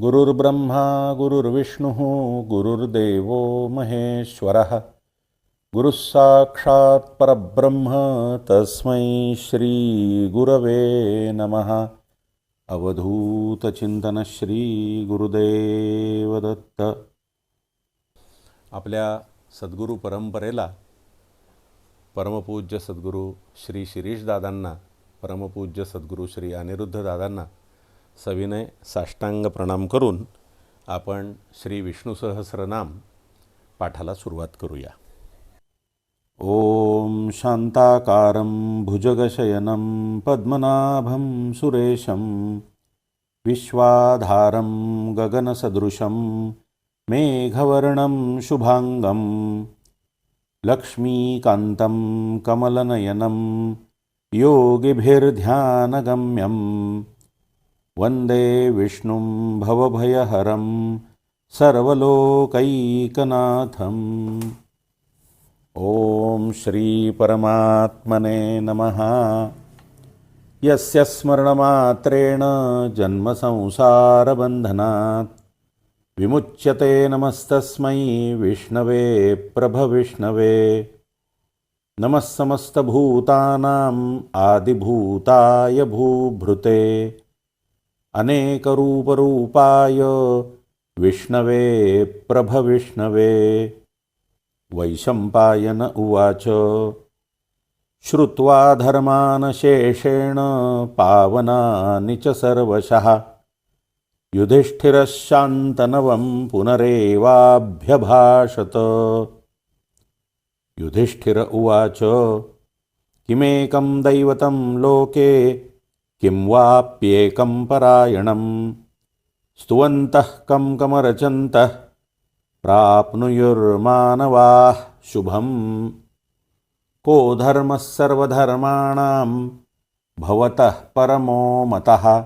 गुरुर्ब्रह्मा गुरुर्विष्णुः गुरुर्देवो महेश्वरः। गुरुःसाक्षात् परब्रह्म तस्मै श्रीगुरवे नमः। अवधूतचिंतन श्री आपल्या सद्गुरू परंपरेला परमपूज्य सद्गुरू श्री शिरीषदादांना परमपूज्य सद्गुरू श्री अनिरुद्धदादांना सविनय साष्टांग प्रणाम करून आपण श्री विष्णू सहस्रनाम पाठाला सुरुवात करूया. ॐ शान्ताकारं भुजगशयनं पद्मनाभं सुरेशं विश्वाधारं गगनसदृशं मेघवर्णं शुभाङ्गं लक्ष्मीकान्तं कमलनयनं योगिभिर्ध्यानगम्यम् वन्दे विष्णुं भवभयहरं सर्वलोकैकनाथम्। ॐ श्रीपरमात्मने नमः। यस्य स्मरणमात्रेण जन्मसंसारबन्धनात् विमुच्यते नमस्तस्मै विष्णवे प्रभविष्णवे नमः समस्तभूतानाम् आदिभूताय भूभृते अनेकरूपरूपाय। विष्णवे प्रभविष्णवे। वैशम्पायन उवाच। श्रुत्वा धर्मानशेषेण पावनानि च सर्वशः। युधिष्ठिरशान्तनवं पुनरेवाभ्यभाषत। युधिष्ठिर उवाच किमेकं दैवतं लोके किं वाप्येकं परायणं स्तुवन्तः कं कमरचन्तः। प्राप्नुयुर्मानवाः शुभम्। को धर्मः सर्वधर्माणां भवतः परमो मतः।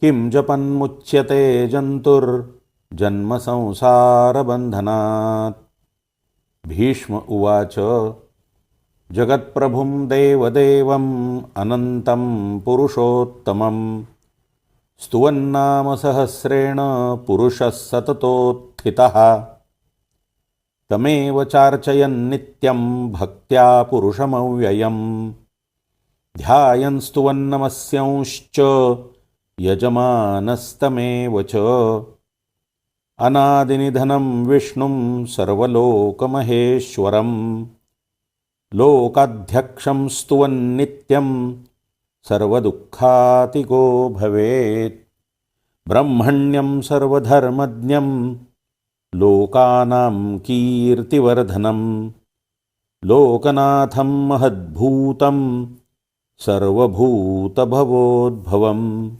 किं जपन्मुच्यते जन्तुर्जन्मसंसारबन्धनात् भीष्म उवाच। जगत्प्रभुं देवदेवम् अनन्तं पुरुषोत्तमम्। स्तुवन्नामसहस्रेण पुरुषः सततोत्थितः। तमेव चार्चयन्नित्यं भक्त्या पुरुषमव्ययम्। ध्यायन् स्तुवन्नमस्यांश्च यजमानस्तमेव च। अनादिनिधनं विष्णुं सर्वलोकमहेश्वरम्। लोकाध्यक्षं स्तुवन्नित्यं सर्वदुःखातिको भवेत्। ब्रह्मण्यं सर्वधर्मज्ञं, लोकानां कीर्तिवर्धनं, लोकनाथं महद्भूतं सर्वभूतभवोद्भवम्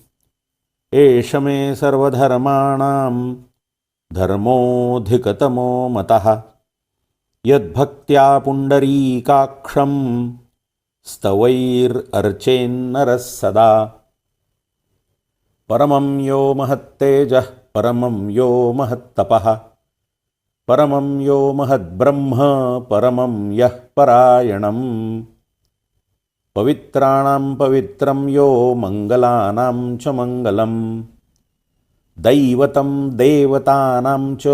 एष मे सर्वधर्माणां धर्मोऽधिकतमो मतः। यद्भक्त्या पुण्डरीकाक्षं स्तवैरर्चेन्नरः सदा। परमं यो महत्तेजः परमं यो महत्तपः। परमं यो महद्ब्रह्म परमं यः परायणम्। पवित्राणां पवित्रं यो मङ्गलानां च मङ्गलम् दैवतं देवतानां च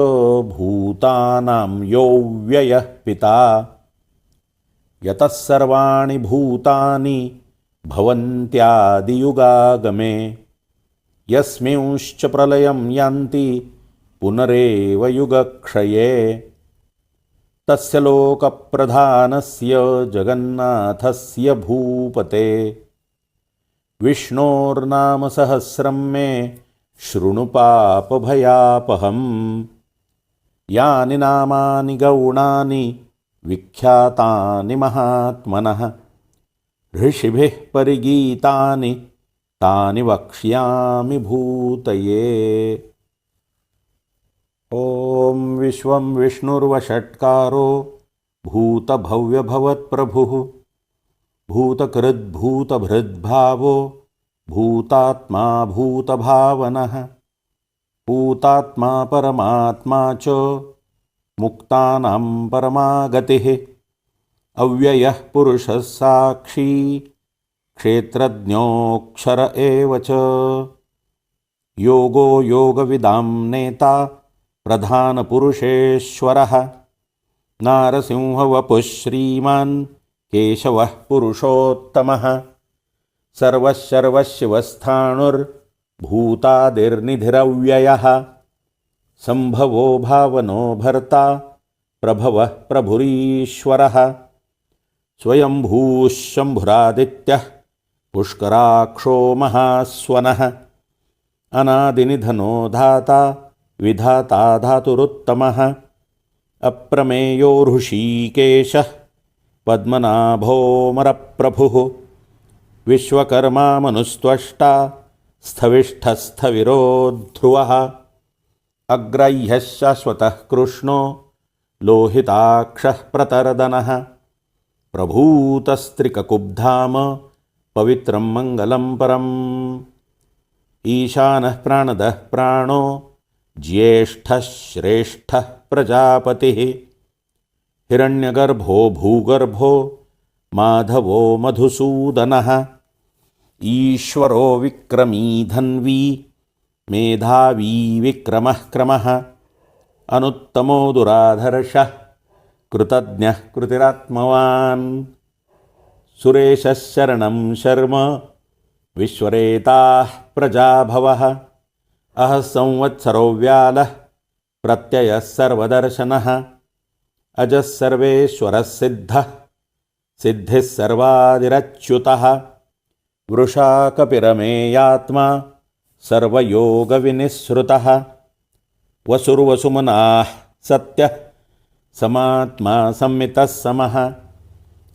भूतानां यो व्ययः पिता। यतः सर्वाणि भूतानि भवन्त्यादियुगागमे। यस्मिंश्च प्रलयं यान्ति पुनरेव युगक्षये। तस्य लोकप्रधानस्य जगन्नाथस्य भूपते। विष्णोर्नामसहस्रं मे शृणु पापभयापहम् यानि नामानि गौणानि, विख्यातानि महात्मनः। ऋषिभिः परिगीतानि, तानि वक्ष्यामि भूतये। ॐ विश्वं विष्णुर्वषट्कारो, भूतभव्यभवत्प्रभुः। भूतकृद्भूतभृद्भावो भूतात्मा भूतभावनः। भूतात्मा परमात्मा च मुक्तानां परमागतिः। अव्ययः पुरुषः साक्षी, क्षेत्रज्ञोऽक्षर एव च। योगो योगविदां नेता, प्रधानपुरुषेश्वरः। नारसिंहवपुः श्रीमान् केशवः पुरुषोत्तमः। सर्वशर्वशिवस्थाणुर्भूतादिर्निधिरव्ययः। सम्भवो भावनो भर्ता प्रभवः प्रभुरीश्वरः। स्वयम्भूः शम्भुरादित्यः पुष्कराक्षो महास्वनः। अनादिनिधनो धाता, विधाता धातुरुत्तमः। अप्रमेयो ऋषिकेशः पद्मनाभोमरप्रभुः। विश्वकर्मा मनुस्त्वष्टा स्थविष्ठस्थविरो ध्रुवः अग्राह्यः शाश्वतः कृष्णो लोहिताक्षः प्रतर्दनः। प्रभूतस्त्रिककुब्धाम पवित्रं मङ्गलं परम्। ईशानः प्राणदः प्राणो ज्येष्ठः श्रेष्ठः प्रजापतिः। हिरण्यगर्भो भूगर्भो माधवो मधुसूदनः। ईश्वरो विक्रमी धन्वी, मेधावी विक्रमः क्रमः। अनुत्तमो दुराधर्षः कृतज्ञः कृतिरात्मवान्। सुरेशः शरणं शर्म, विश्वरेताः प्रजाभवः। अहः संवत्सरो व्यालः, प्रत्ययः सर्वदर्शनः। अजः सर्वेश्वरः सिद्धः। सिद्धिः सर्वादिरच्युतः। वृषा कपिरमेयात्मा सर्वयोगविनिःसृतः। वसुर्वसुमनाः सत्यः, समात्मा संमितः समः।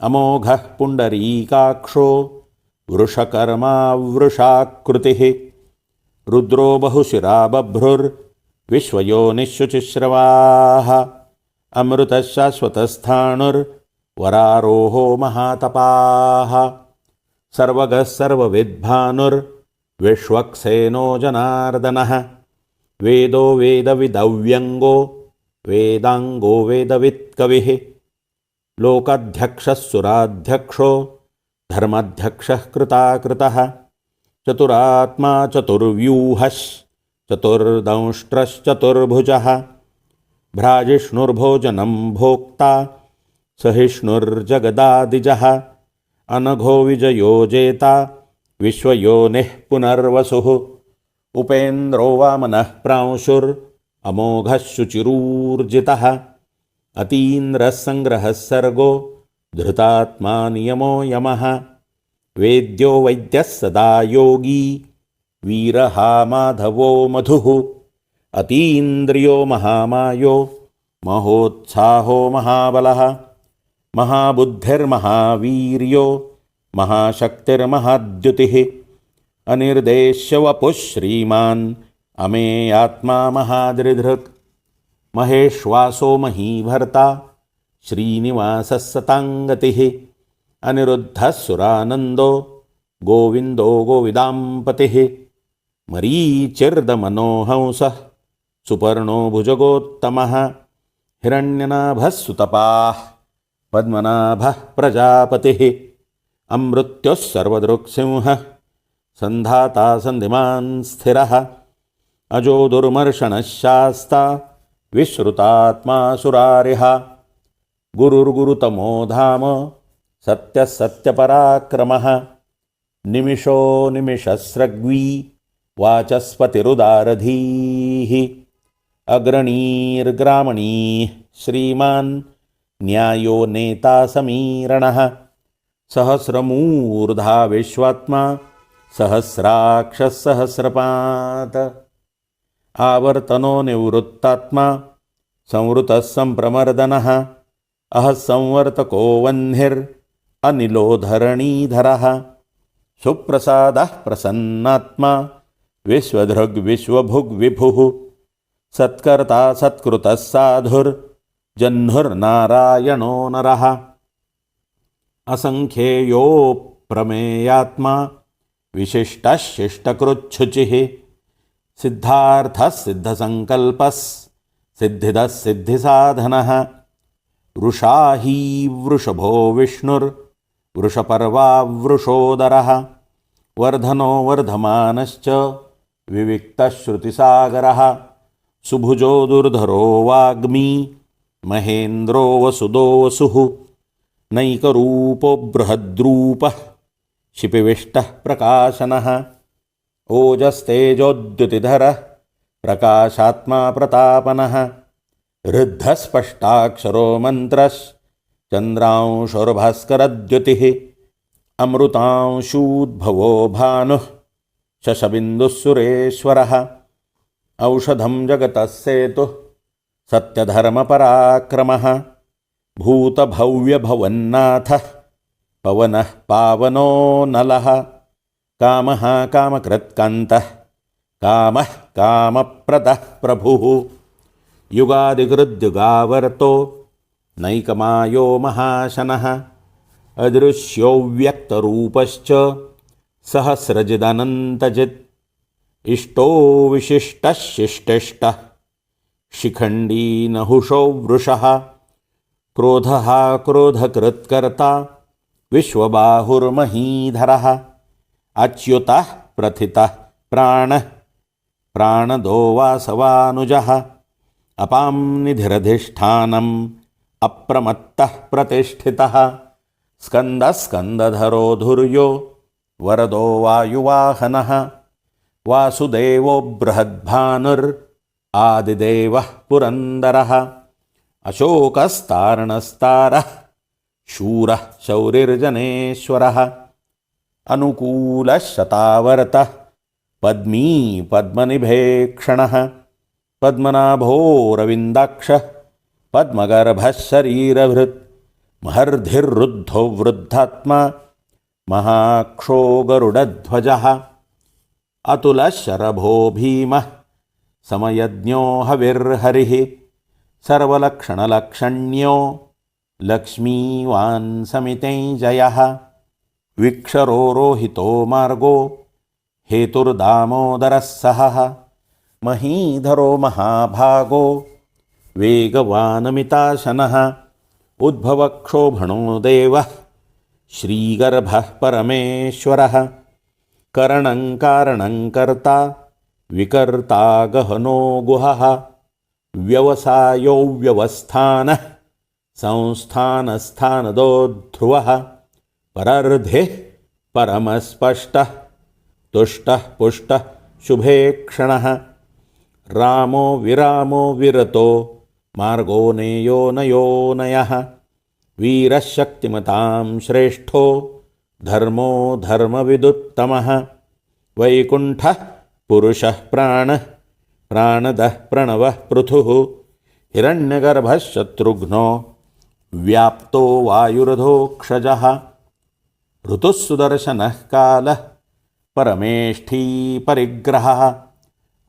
अमोघः पुण्डरीकाक्षो, वृषकर्मा वृषाकृतिः। रुद्रो बहुशिरा बभ्रुर्विश्वयोनिःशुचिश्रवाः अमृतः शाश्वतस्थाणुर्वरारोहो महातपाः। सर्वगः सर्वविद्भानुर्विश्वक्सेनो जनार्दनः। वेदो वेदविदव्यङ्गो, वेदाङ्गो वेदवित्कविः। लोकाध्यक्षः सुराध्यक्षो, धर्माध्यक्षः कृताकृतः। चतुरात्मा चतुर्व्यूहश्चतुर्दंष्ट्रश्चतुर्भुजः भ्राजिष्णुर्भोजनं भोक्ता। सहिष्णुर्जगदादिजः। अनघो विजयो जेता विश्वयोनिः पुनर्वसुः। उपेन्द्रो वामनः प्रांशुर्अमोघः शुचिरूर्जितः। अतीन्द्रः सङ्ग्रहः सर्गो, धृतात्मा नियमो यमः। वेद्यो वैद्यः सदा योगी, वीरहा माधवो मधुः। अतीन्द्रियो महामायो, महोत्साहो महाबलः। महाबुद्धिर्महावीर्यो, महाशक्तिर्महाद्युतिः। अनिर्देश्य वपुः श्रीमान् अमेयात्मा महादृधृक् महेश्वासो महीभर्ता श्रीनिवासः सताङ्गतिः अनिरुद्धः सुरानन्दो गोविन्दो गोविदाम्पतिः। मरीचिर्दमनोहंसः, सुपर्णो भुजगोत्तमः। हिरण्यनाभः सुतपाः। पद्मनाभः प्रजापतिः। अमृत्युः सर्वदृक्सिंहः। सन्धाता सन्धिमान् स्थिरः। अजो दुर्मर्षणः शास्ता। विश्रुतात्मा सुरारिः। गुरुर्गुरुतमो धाम। सत्यः सत्यपराक्रमः। निमिषो निमिषस्रग्वी। वाचस्पतिरुदारधीः। अग्रणीर्ग्रामणीः श्रीमान् न्यायो नेता समीरणः। सहस्रमूर्धा विश्वात्मा सहस्राक्षः सहस्रपात् आवर्तनो निवृत्तात्मा संवृतः सम्प्रमर्दनः अहः संवर्तको वह्निरनिलो धरणीधरः सुप्रसादः प्रसन्नात्मा विश्वधृग्विश्वभुग्विभुः सत्कर्ता सत्कृतः साधुर्जह्नुर्नारायणो नरः। असङ्ख्येयोप्रमेयात्मा विशिष्टः शिष्टकृच्छुचिः सिद्धार्थः सिद्धसङ्कल्पः सिद्धिदः सिद्धिसाधनः वृषा हि वृषभो विष्णुर्वृषपर्वा वर्धनो वर्धमानश्च विविक्तश्रुतिसागरः। सुभुजो दुर्धरो वाग्मी महेन्द्रो वसुदो वसुः, नैकरूपो बृहद्रूपः शिपिविष्टः प्रकाशनः, ओजस्तेजोद्युतिधरः, प्रकाशात्मा प्रतापनः, ऋद्धस्पष्टाक्षरो मन्त्रश्चन्द्रांशोर्भास्करद्युतिः अमृतांशूद्भवो भानुः, शशबिन्दुः सुरेश्वरः, औषधं जगतः सेतुः। सत्यधर्मपराक्रमः भूतभव्यभवन्नाथः पवनः पावनो नलः कामः कामकृत्कान्तः कामः कामप्रदः प्रभुः युगादिकृद्युगावर्तो नैकमायो महाशनः अदृश्यो व्यक्तरूपश्च सहस्रजिदनन्तजित् इष्टो विशिष्टः शिष्टिष्टः शिखण्डी नहुषो वृषः, क्रोधः क्रोधकृत्कर्ता, विश्वबाहुर्महीधरः, अच्युतः प्रथितः प्राणः, प्राणदो वासवानुजः, अपां निधिरधिष्ठानम् अप्रमत्तः प्रतिष्ठितः, स्कन्दस्कन्दधरो धुर्यो, वरदो वायुवाहनः, वासुदेवो बृहद्भानुर् आदिदेवः पुरन्दरः, अशोकस्तारणस्तारः, शूरः शौरिर्जनेश्वरः अनुकूलः शतावर्तः पद्मी पद्मनिभेक्षणः पद्मनाभोरविन्दाक्षः पद्मगर्भः शरीरभृत् महर्धिर्रुद्धो वृद्धात्मा महाक्षो गरुडध्वजः अतुलः शरभो भीमः। समयज्ञो हविर्हरिः सर्वलक्षणलक्षण्यो लक्ष्मीवान् समिते जयः विक्षरो रोहितो मार्गो हेतुर्दामोदरः सहः महीधरो महाभागो वेगवानमिताशनः उद्भवक्षोभणो देवः श्रीगर्भः परमेश्वरः करणं कारणं कर्ता विकर्ता गहनो गुहः व्यवसायो व्यवस्थानः संस्थानस्थानदो ध्रुवः परर्धिः परमस्पष्टः तुष्टः पुष्टः शुभेक्षणः रामो विरामो विरतो मार्गो नेयो नयो नयः वीरः शक्तिमतां श्रेष्ठो धर्मो धर्मविदुत्तमः वैकुण्ठः पुरुषः प्राणः, प्राणदः प्रणवः पृथुः हिरण्यगर्भः शत्रुघ्नो व्याप्तो वायुरधोक्षजः ऋतुः सुदर्शनः कालः, परमेष्ठी परिग्रहः,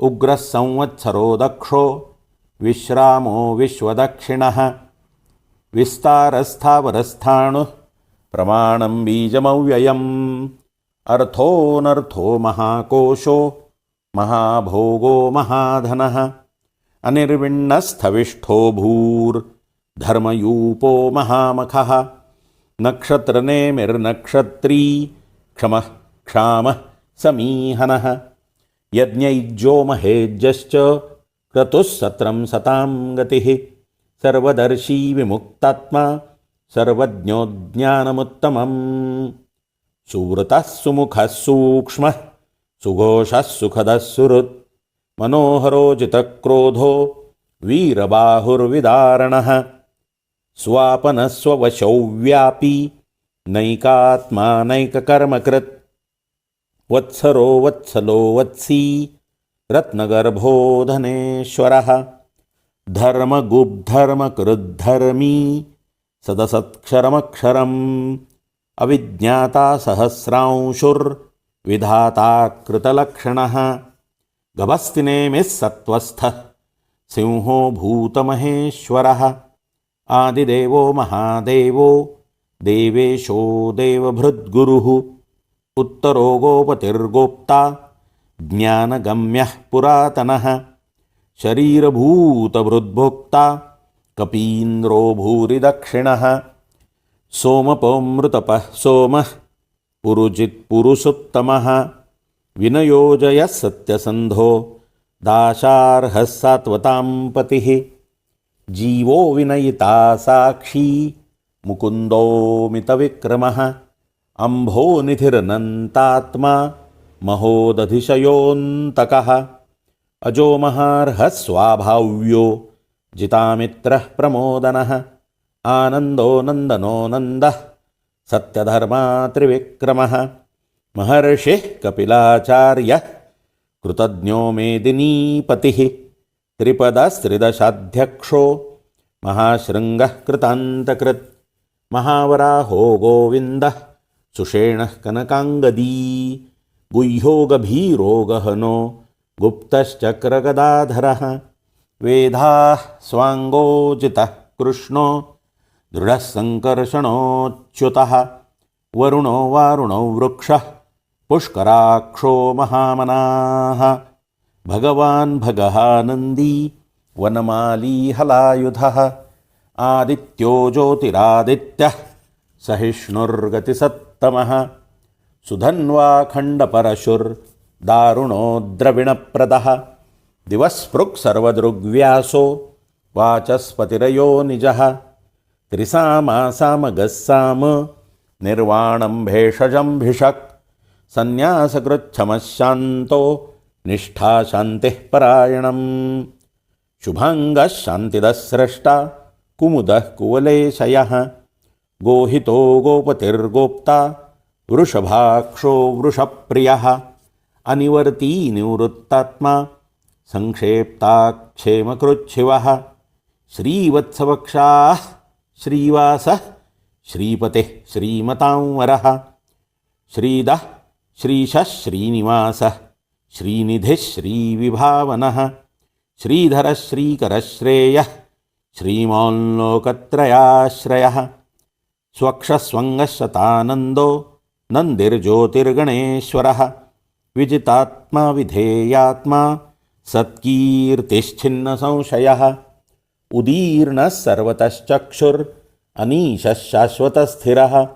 उग्रः संवत्सरो दक्षो, विश्रामो विश्वदक्षिणः, विस्तारस्थावरस्थाणुः, प्रमाणं बीजमव्ययम्, अर्थोऽनर्थो महाकोशो महाभोगो महाधनः। अनिर्विण्णस्थविष्ठो भूर्धर्मयूपो महामखः। नक्षत्रनेमिर्नक्षत्री क्षमः क्षामः समीहनः। यज्ञैज्यो महेज्यश्च क्रतुः सत्रं सतां गतिः। सर्वदर्शी विमुक्तात्मा सर्वज्ञो ज्ञानमुत्तमम् सुव्रतः सुमुखः सूक्ष्मः सुघोषः सुखदः सुहृत् मनोहरोजितक्रोधो वीरबाहुर्विदारणः। स्वापनस्ववशौ व्यापी नैकात्मा नैककर्मकृत्। वत्सरो वत्सलो वत्सी रत्नगर्भो धनेश्वरः धर्मगुब्धर्मकृद्धर्मी सदसत्क्षरमक्षरम्। अविज्ञाता सहस्रांशुर्विधाता कृतलक्षणः गभस्तिनेमिः सत्त्वस्थः, सिंहो भूतमहेश्वरः। आदिदेवो महादेवो, देवेशो देवभृद्गुरुः। उत्तरो गोपतिर्गोप्ता, ज्ञानगम्यः पुरातनः। शरीरभूतभृद्भोक्ता, कपीन्द्रो सोमपोमृतपः सोमः पुरुजित्पुरुषोत्तमः विनयोजयः सत्यसन्धो। दाशार्हः सात्वतां पतिः। जीवो विनयिता साक्षी। मुकुन्दोमितविक्रमः। अम्भोनिधिरनन्तात्मा महोदधिशयोऽन्तकः। अजोमहार्हः स्वाभाव्यो। जितामित्रः प्रमोदनः। आनन्दो नन्दनो नन्दः। सत्यधर्मा त्रिविक्रमः। महर्षिः कपिलाचार्यः, कृतज्ञो मेदिनीपतिः, त्रिपदस्त्रिदशाध्यक्षो, महाशृङ्गः कृतान्तकृत्, महावराहो गोविन्दः, सुषेणः कनकाङ्गदी, गुह्यो गभीरो गहनो गुप्तश्चक्रगदाधरः वेधाः स्वाङ्गोजितः कृष्णो। दृढः सङ्कर्षणोच्युतः वरुणो वारुणो वृक्षः पुष्कराक्षो महामनाः। भगवान् भगः नन्दी वनमाली हलायुधः आदित्यो ज्योतिरादित्यः सहिष्णुर्गतिसत्तमः। सुधन्वाखण्डपरशुर्दारुणो द्रविणप्रदः। दिवस्पृक्सर्वदृग्व्यासो वाचस्पतिरयो निजः। त्रिसामासामगः साम। निर्वाणं भेषजं भिषक्। सन्न्यासकृच्छमः शान्तो निष्ठा शान्तिः परायणम्। शुभाङ्गः स्रष्टा। कुमुदः कुवलेशयः। गोहितो गोपतिर्गोप्ता। वृषभाक्षो वृषप्रियः। अनिवर्ती निवृत्तात्मा। सङ्क्षेप्ताक्षेमकृच्छिवः श्रीवत्सवक्षाः श्रीवासः श्रीपतिः श्रीमतां वरः श्रीदः श्रीशः श्रीनिवासः। श्रीनिधिः श्रीविभावनः। श्रीधरः श्रीकरः श्रेयः। श्रीमाल्लोकत्रयाश्रयः। स्वक्षस्वङ्गः नन्दिर्ज्योतिर्गणेश्वरः। विजितात्मा विधेयात्मा सत्कीर्तिश्छिन्नसंशयः। उदीर्णः सर्वतश्चक्षुर् अनीशः शाश्वतस्थिरः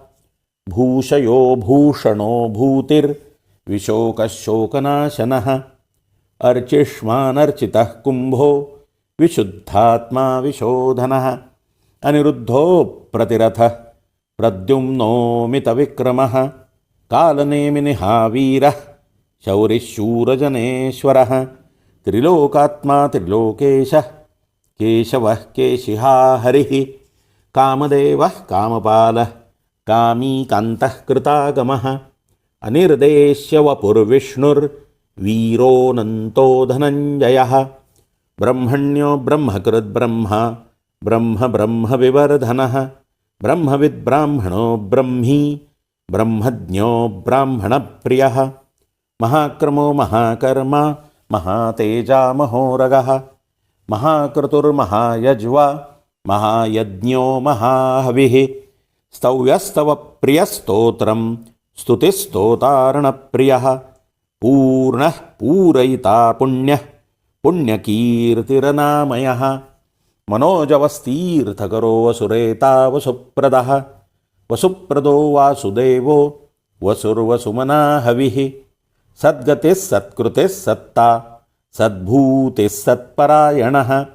भूषयो भूषणो भूतिर्विशोकशोकनाशनः। अर्चिष्मानर्चितः कुम्भो विशुद्धात्मा विशोधनः। अनिरुद्धो प्रतिरथः। प्रद्युम्नोमितविक्रमः। कालनेमिनिहावीरः। शौरिशूरजनेश्वरः। त्रिलोकात्मा त्रिलोकेशः। केशवः केशिहा हरिः कामदेवः कामपालः, कामीकान्तः कृतागमः, अनिर्देश्य वपुर्विष्णुर्वीरोऽनन्तो धनञ्जयः। ब्रह्मण्यो ब्रह्मकृद्ब्रह्मा, ब्रह्म ब्रह्मविवर्धनः ब्रह्मविद्ब्राह्मणो ब्रह्मी, ब्रह्मज्ञो ब्राह्मणप्रियः। महाक्रमो महाकर्मा, महातेजा महोरगः महाक्रतुर्महायज्वा महायज्ञो महाहविः। स्तव्यस्तव प्रियस्तोत्रं स्तुतिस्तोतारणप्रियः। पूर्णः पूरयिता पुण्यः, पुण्यकीर्तिरनामयः। मनोजवस्तीर्थकरो वसुरेता वसुप्रदः। वसुप्रदो वासुदेवो वसुर्वसुमना हविः सद्गतिः सत्कृतिः सत्ता, सद्भूतिः सत्परायणः।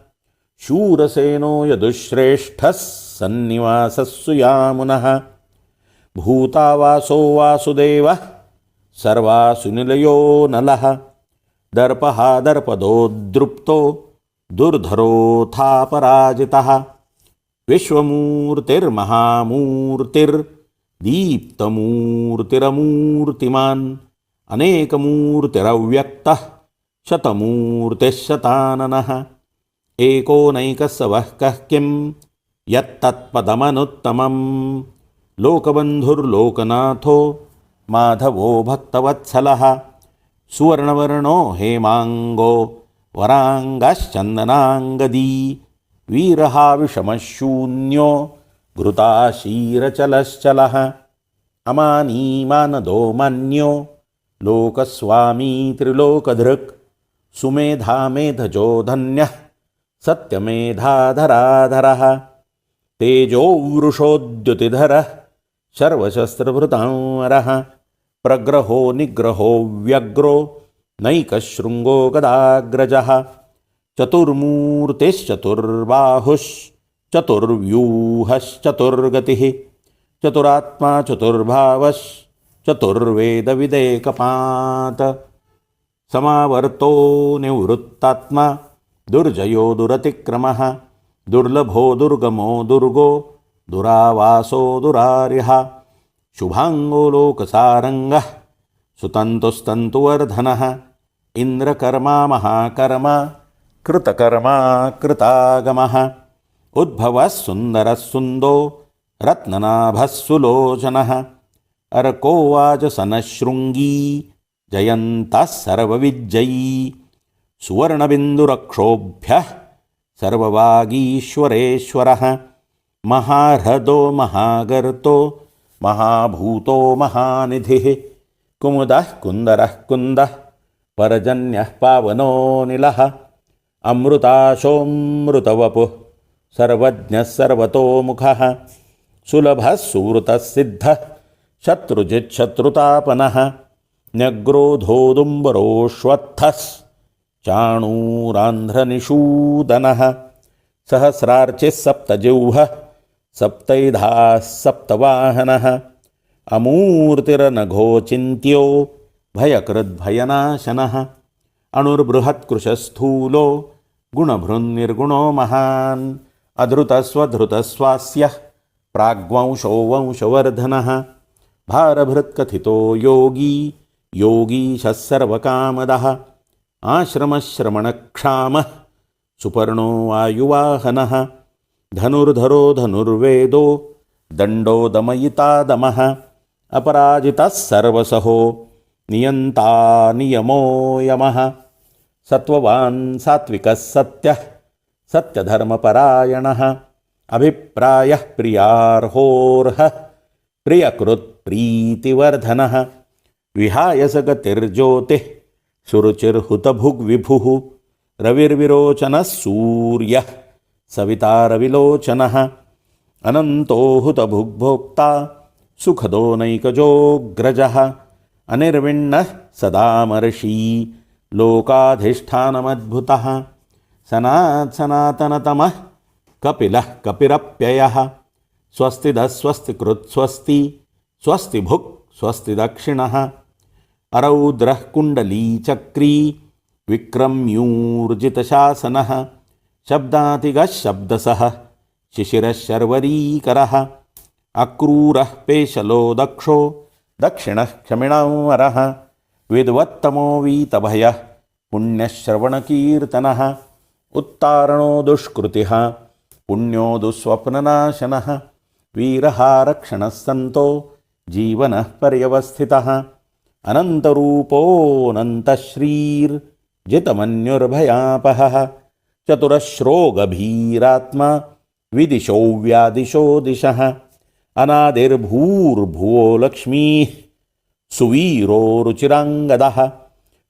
शूरसेनो यदुश्रेष्ठः सन्निवासः सुयामुनः भूतावासो वासुदेवः सर्वासुनिलयो नलः। दर्पः दर्पदोद्दृप्तो दुर्धरोऽथापराजितः विश्वमूर्तिर्महामूर्तिर्दीप्तमूर्तिरमूर्तिमान् अनेकमूर्तिरव्यक्तः शतमूर्तिः शताननः। एको नैकस्सवः कः किं यत्तत्पदमनुत्तमं लोकबन्धुर्लोकनाथो माधवो भक्तवत्सलः। सुवर्णवर्णो हेमाङ्गो वराङ्गश्चन्दनाङ्गदी। वीरहाविषमशून्यो घृताशीरचलश्चलः। अमानीमानदो मान्यो लोकस्वामी त्रिलोकधृक्। सुमेधामेधजो धन्यः सत्यमेधाधराधरः। तेजो वृषोद्युतिधरः सर्वशस्त्रभृतांवरः प्रग्रहो निग्रहो व्यग्रो नैकशृङ्गो गदाग्रजः चतुर्मूर्तिश्चतुर्बाहुश्चतुर्व्यूहश्चतुर्गतिः चतुरात्मा चतुर्भावश्चतुर्वेदविदेकपात् समावर्तो निवृत्तात्मा दुर्जयो दुरतिक्रमः, दुर्लभो दुर्गमो दुर्गो, दुरावासो दुरार्यः शुभाङ्गो लोकसारङ्गः, सुतन्तुस्तन्तुवर्धनः, इन्द्रकर्मा महाकर्मा, कृतकर्मा कृतागमः। उद्भवः सुन्दरः सुन्दो, रत्ननाभः सुलोचनः। अर्को वाजसनशृङ्गी, जयन्तः सर्वविज्जयी सुवर्णबिन्दुरक्षोभ्यः सर्ववागीश्वरेश्वरः महाह्रदो महागर्तो, महाभूतो महानिधिः, कुमुदः कुन्दरः कुन्दः, परजन्यः पावनोऽनिलः अमृताशोऽमृतवपुः, सर्वज्ञः सर्वतोमुखः, सुलभः सुवृतः सिद्धः शत्रुजिच्छत्रुतापनः न्यग्रोधोदुम्बरोऽश्वत्थः चाणूरान्ध्रनिषूदनः सहस्रार्चिः सप्तजिह्वः, सप्तैधाः सप्तवाहनः, अमूर्तिरनघोचिन्त्यो भयकृद्भयनाशनः, अणुर्बृहत्कृशस्थूलो, गुणभृन्निर्गुणो महान्, अधृतस्वधृतस्वास्यः प्राग्वंशो वंशवर्धनः भारभृत्कथितो योगी, योगीशः सर्वकामदः। आश्रमश्रमणक्षामः सुपर्णो वायुवाहनः, धनुर्धरो धनुर्वेदो दण्डो दमयिता दमः अपराजितः सर्वसहो, नियन्ता नियमो यमः। सत्त्ववान् सात्विकः सत्यः, सत्यधर्मपरायणः, अभिप्रायः प्रियार्होर्हः, प्रियकृत्प्रीतिवर्धनः। विहाय स सुरुचिर्हुतभुग्विभुः रविर्विरोचनः सूर्यः। सविता रविलोचनः। अनन्तो हुतभुग्भोक्ता। सुखदो नैकजोऽग्रजः अनिर्विण्णः सदामर्षी लोकाधिष्ठानमद्भुतः। सनात् सनातनतमः। कपिलः कपिरप्ययः। स्वस्तिदः स्वस्तिकृत् स्वस्ति स्वस्ति भुक् स्वस्ति दक्षिणः अरौद्रः कुण्डलीचक्री विक्रम्यूर्जितशासनः शब्दातिगः शब्दसः शिशिरः अक्रूरः पेशलो दक्षो दक्षिणः क्षमिणावरः विद्वत्तमो वीतभयः पुण्यश्रवणकीर्तनः उत्तारणो दुष्कृतिः पुण्यो दुःस्वप्ननाशनः वीरहारक्षणः सन्तो जीवनः पर्यवस्थितः अनन्तरूपोऽनन्तश्रीर्जितमन्युर्भयापहः चतुरश्रो गभीरात्मा विदिशो व्यादिशो दिशः। अनादिर्भूर्भुवो लक्ष्मीः, सुवीरो रुचिराङ्गदः।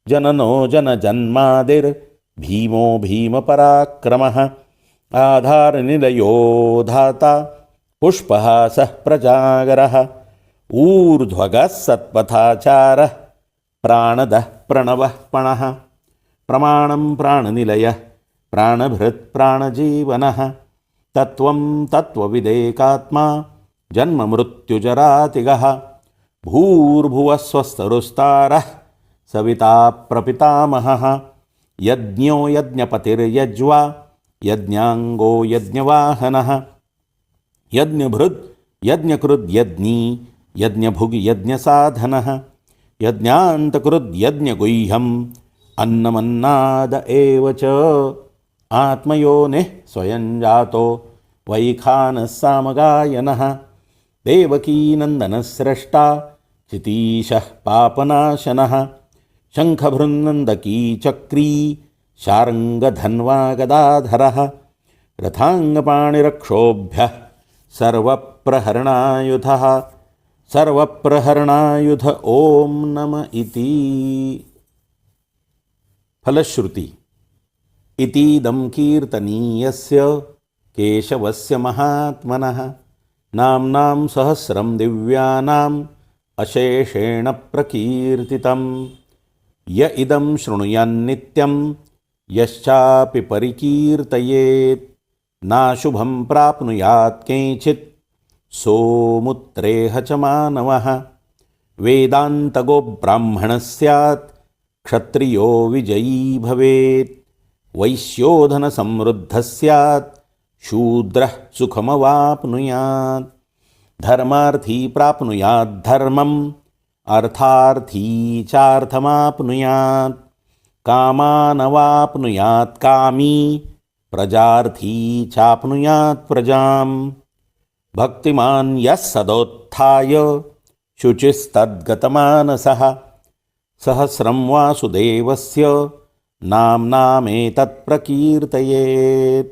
जननो जनजन्मादिर्भीमो भीमपराक्रमः। आधारनिलयो धाता, पुष्पहासः प्रजागरः। ऊर्ध्वगः सत्पथाचारः प्राणदः प्रणवः पणः प्रमाणं प्राणनिलयः प्राणभृत्प्राणजीवनः तत्त्वं तत्त्वविदेकात्मा जन्ममृत्युजरातिगः भूर्भुवः स्वस्तरुस्तारः सविता प्रपितामहः यज्ञो यज्ञपतिर्यज्वा यज्ञाङ्गो यज्ञवाहनः यज्ञभृद् यज्ञकृद्यज्ञी यज्ञभुग् यज्ञसाधनः यज्ञान्तकृद्यज्ञगुह्यम् अन्नमन्नाद च। आत्मयोनिः स्वयं जातो वैखानः सामगायनः देवकीनन्दनस्रष्टा, चितीशः पापनाशनः। शङ्खभृन्नन्दकी चक्री शार्ङ्गधन्वा गदाधरः रथाङ्गपाणिरक्षोभ्यः सर्वप्रहरणायुधः। सर्वप्रहरणायुध ॐ नम इति। फलश्रुति। इतीदं कीर्तनीयस्य केशवस्य महात्मनः। नाम्नां सहस्रं दिव्यानां अशेषेण प्रकीर्तितं य इदं शृणुयान्नित्यं यश्चापि परिकीर्तयेत्। नाशुभं प्राप्नुयात् केचित् सोमुत्रेह च मानवः। वेदान्तगो ब्राह्मणः स्यात् विजयी भवेत्। वैश्योधनसमृद्धः स्यात् शूद्रः सुखमवाप्नुयात्। धर्मार्थी प्राप्नुयात् अर्थार्थी चार्थमाप्नुयात्। कामानवाप्नुयात् कामी, प्रजार्थी चाप्नुयात् प्रजाम्। भक्तिमान् यः सदोत्थाय। शुचिस्तद्गतमानसः। सहस्रं वासुदेवस्य नाम्नामेतत्प्रकीर्तयेत्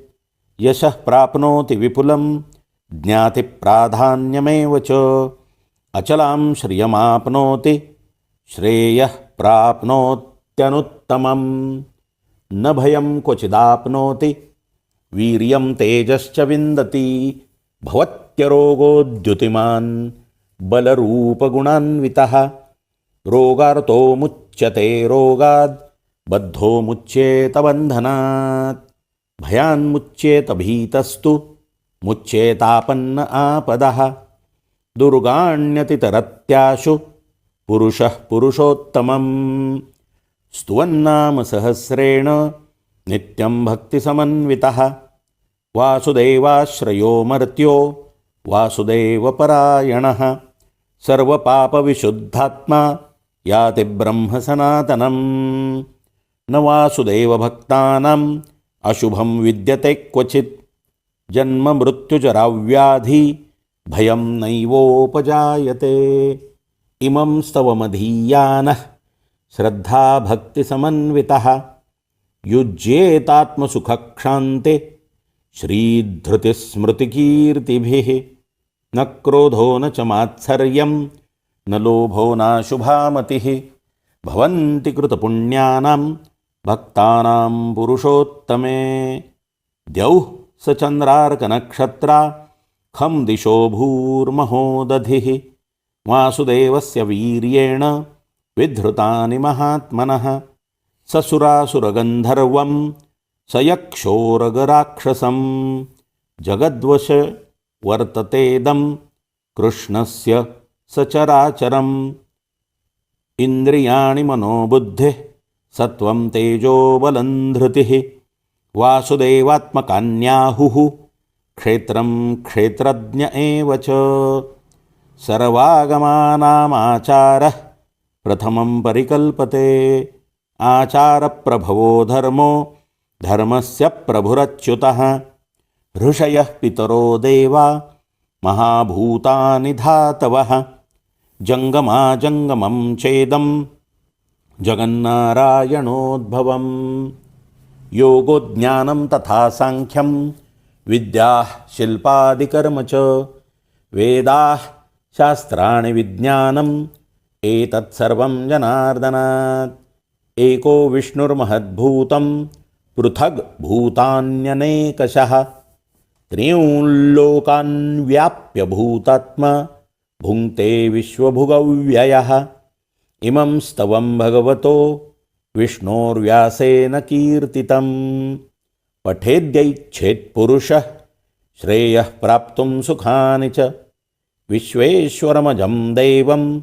यशः प्राप्नोति विपुलं, ज्ञातिप्राधान्यमेव च। अचलां श्रियमाप्नोति, श्रेयः प्राप्नोत्यनुत्तमम्। न भयं क्वचिदाप्नोति, वीर्यं तेजश्च विन्दति। भवत्यरोगोद्युतिमान् बलरूपगुणान्वितः। रोगार्तो मुच्यते रोगाद्, बद्धो मुच्येत बन्धनात्। भयान्मुच्येत भीतस्तु, मुच्येतापन्न आपदः। दुर्गाण्यतितरत्याशु, पुरुषः पुरुषोत्तमम्। स्तुवन्नाम सहस्रेण नित्यं भक्तिसमन्वितः। वासुदेवाश्रयो मर्त्यो वासुदेवपरायणः। सर्वपापविशुद्धात्मा, याति ब्रह्मसनातनम्। न वासुदेवभक्तानाम् अशुभं विद्यते क्वचित्। जन्ममृत्युजराव्याधि भयं नैवोपजायते। इमं स्तवमधीयानः, श्रद्धाभक्तिसमन्वितः। युज्येतात्मसुखक्षान्ते श्रीधृतिस्मृतिकीर्तिभिः। न क्रोधो न च मात्सर्यं, न लोभो नाशुभामतिः भवन्ति कृतपुण्यानां, भक्तानां पुरुषोत्तमे। द्यौः स चन्द्रार्कनक्षत्रा, खं दिशो भूर्महोदधिः। वासुदेवस्य वीर्येण विधृतानि महात्मनः। ससुरासुरगन्धर्वं, स यक्षोरगराक्षसं। जगद्वश वर्ततेदं कृष्णस्य सचराचरम्। इन्द्रियाणि मनोबुद्धिः, सत्त्वं तेजोबलं धृतिः वासुदेवात्मकान्याहुः, क्षेत्रं क्षेत्रज्ञ एव च। सर्वागमानामाचारः, प्रथमं परिकल्पते। आचारप्रभवो धर्मो, धर्मस्य प्रभुरच्युतः। ऋषयः पितरो देवा, महाभूतानि धातवः जङ्गमाजङ्गमं चेदं जगन्नारायणोद्भवम्। योगोज्ञानं तथा साङ्ख्यं विद्याः शिल्पादिकर्म च, वेदाः शास्त्राणि विज्ञानम् एतत्सर्वं जनार्दनात्। एको विष्णुर्महद्भूतं, पृथग् भूतान्यनेकशः। त्रिंलोकान् व्याप्य भूतात्मा भुङ्क्ते विश्वभुगव्ययः। इमं स्तवं भगवतो विष्णोर्व्यासेन कीर्तितं पठेद्यैच्छेत्पुरुषः श्रेयः प्राप्तुं सुखानि च। विश्वेश्वरमजं देवं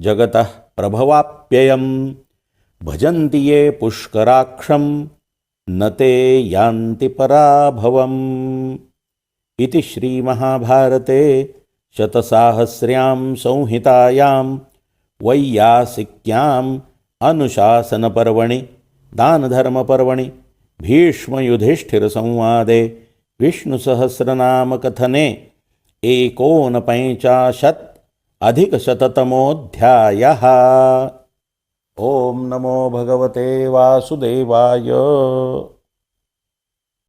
जगतः प्रभवाप्ययं भजन्ति ये पुष्कराक्षं न ते यान्ति पराभवम्। इति श्रीमहाभारते शतसाहस्र्यां संहितायां वैयासिक्याम् अनुशासनपर्वणि, दानधर्मपर्वणि, भीष्मयुधिष्ठिरसंवादे, विष्णुसहस्रनामकथने, एकोनपञ्चाशत् अधिकशततमोऽध्यायः। ॐ नमो भगवते वासुदेवाय।